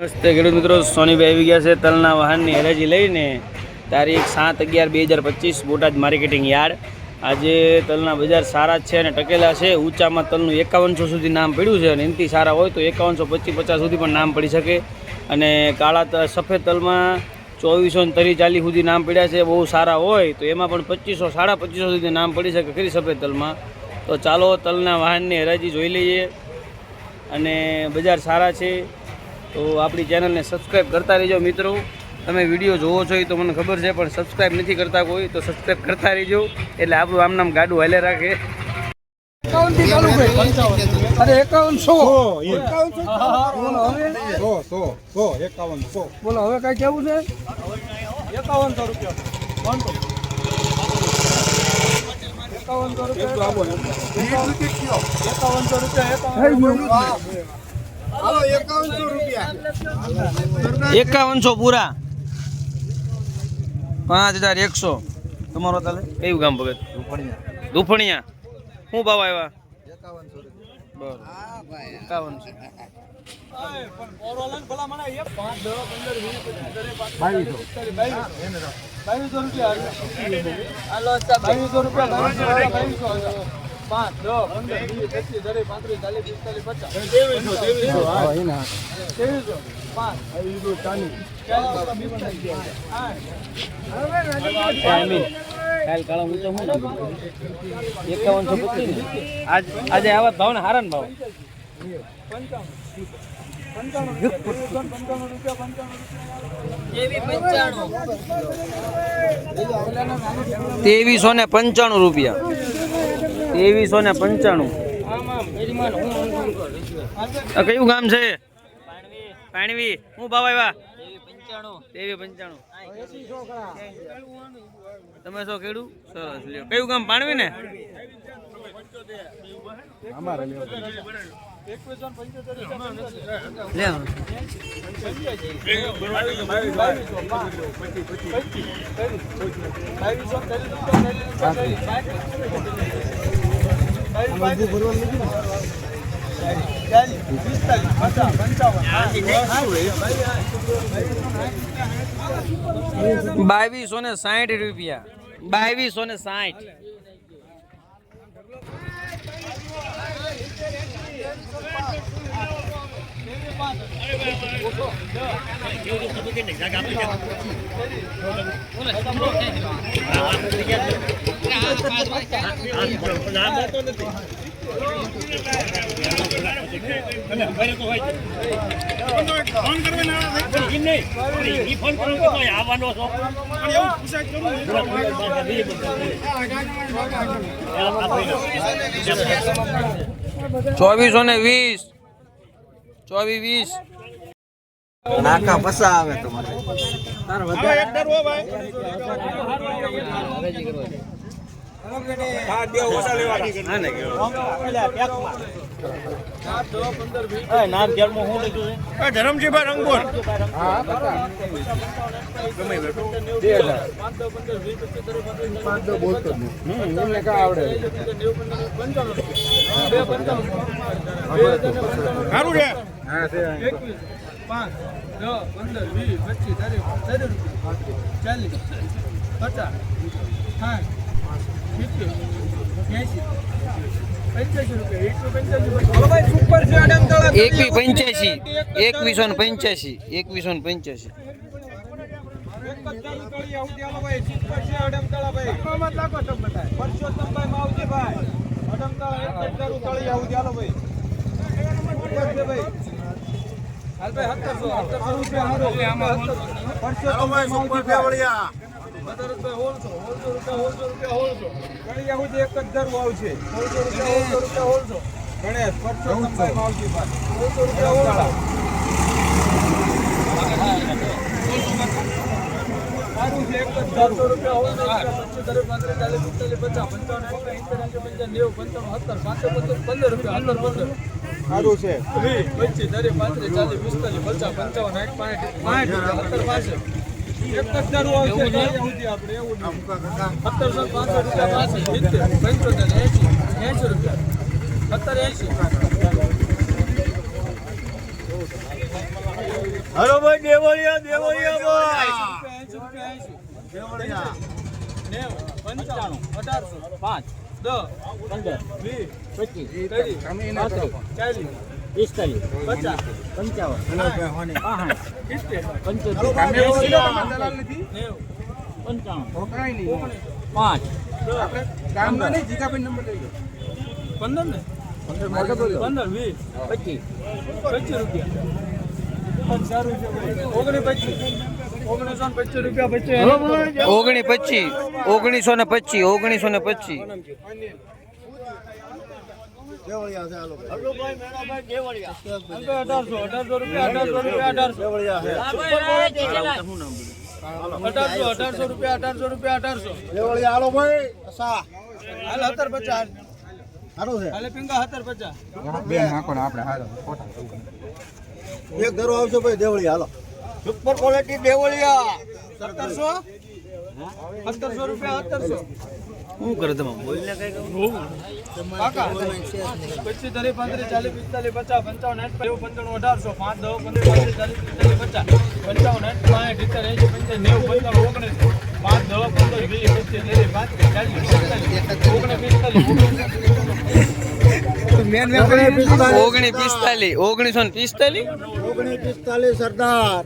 નમસ્તે ખેડૂત મિત્રો સોનીભાઈ આવી ગયા છે તલના વાહનની હરાજી લઈને. તારીખ સાત અગિયાર બે હજાર પચીસ, બોટાદ માર્કેટિંગ યાર્ડ. આજે તલના બજાર સારા છે અને ટકેલા છે. ઊંચામાં તલનું એકાવનસો સુધી નામ પડ્યું છે અને એનાથી સારા હોય તો એકાવનસો પચીસ, પચાસ સુધી પણ નામ પડી શકે. અને કાળા સફેદ તલમાં ચોવીસો ને તરી ચાલીસ સુધી નામ પડ્યા છે, બહુ સારા હોય તો એમાં પણ પચીસો, સાડા પચીસો સુધી નામ પડી શકે ખરી સફેદ તલમાં. તો ચાલો તલના વાહનની હરાજી જોઈ લઈએ. અને બજાર સારા છે. તો આપણી ચેનલને સબસ્ક્રાઈબ કરતા રહેજો મિત્રો. તમે વીડિયો જોવો છો એ તો મને ખબર છે પણ સબસ્ક્રાઈબ નથી કરતા કોઈ તો સબસ્ક્રાઈબ કરતા રહેજો. એટલે આપણું આમ નામ ગાડું હાલે રાખે. અરે એકાવન સો. બોલો હવે. કઈ કેવું છે? એકાવન રૂપિયા. એકાવનસો રૂપિયા એકાવનસો રૂપિયા એકાવનસો રૂપિયા એકાવનસો પૂરા. પાંચ હજાર એકસો. તમારો તાલે? કયું ગામ ભગત? દુફણિયા. શું ભાવ આવ્યા? બરોબર. એકાવનસો. બાવીસો રૂપિયા. પાંચ દસ પંદર વીસ પચીસ ચાલીસ પિસ્તાલીસ પચાસ પાંચ એકાવનસો પચીસ આજે આવા ભાવ ને હારા ભાવ ત્રેવીસો ને પંચાણું રૂપિયા. ત્રેવીસો ને પંચાણું. કયું ગામ છે? પાણવી શું ભાવ આવ્યા? તેવી પંચાણું. તમે શું ખેડૂ સરસ લ્યો. કયું ગામ? પાણવી ને? અમારે એકવીસો ને સાઠ રૂપિયા. બાવીસો ને સાઠ રૂપિયા બાવીસો ને સાઠ ચોવીસો ને વીસ. ચોવીસ વીસ. નાકા પસા આવે તમારે. ધરમજીભાઈ રંગપુર પાંચ દો. બોલતો જ નહીં કા આવડે સારું છે? હા છે. પાંચ દસ પંદર વીસ પચીસ ત્રીસ ત્રીસ રૂપિયા ચાલીસ પચાસ સાઠ એકવી પંચ્યાસી એકવીસો ને પંચ્યાસી એકવીસો ને પંચ્યાસી ગણેશ સારું છે પચીસ તારીખ પાંત્રીસ ચાલીસ પિસ્તાલીસ પચાસ પંચાવન સાઠ પાંઠ રૂપિયા સત્તર પાસઠ. એક જ દારૂ આવશે આપણે એવું સત્તરસો પાંસઠ રૂપિયા પાસઠ સિત્તેર પંચોતેર એંસી એંસી રૂપિયા. સત્તર એંસી હલો ભાઈ દેવળિયા દેવળિયા એંસી રૂપિયા એંસી દેવળિયા નેવું પંચાણું અઢારસો પાંચ દસ પંદર વીસ પચીસ ત્રીસ ચાલીસ પિસ્તાલીસ પચાસ પંચાવન પંદર ને? પંદર વીસ. પચીસ. પચીસ રૂપિયા. ઓગણી પચીસ. ઓગણીસો ને પચીસ ઓગણીસો ને પચીસ. છે મેળાભાઈ અઢારસો અઢારસો રૂપિયા અઢારસો રૂપિયા અઢારસો. દેવળિયા છે. અઢારસો અઢારસો રૂપિયા અઢારસો રૂપિયા અઢારસો. દેવળિયા હાલો ભાઈ. સા હાલ સત્તર પચાસ સારું છે. હાલે પિંગા સત્તર પચાસ એક ધરો આવશે ભાઈ દેવળી હાલો. સુપર ક્વોલિટી દેવળિયા સત્તરસો? સત્તરસો રૂપિયા સત્તરસો. શું કરે તમે બોલને કઈ કાકા પચીસ ત્રીસ પાંત્રીસ ચાલીસ પિસ્તાલીસ પચાસ પંચાવન આઠ નેવું પંચાણું અઢારસો પાંચ દસ પંદર પાંત્રીસ ચાલીસ પિસ્તાલીસ પચાસ પંચાવન આઠ પાંચ સિત્તેર એંસી નેવું ઓગણીસ પાંચ દસ પંદર વીસ પચીસ ત્રીસ પાંત્રીસ ચાલીસ પિસ્તાલીસ ઓગણીસ પિસ્તાલીસ ઓગણી પિસ્તાલીસ ઓગણીસો ને પિસ્તાલીસ? ઓગણીસ પિસ્તાલીસ સરદાર.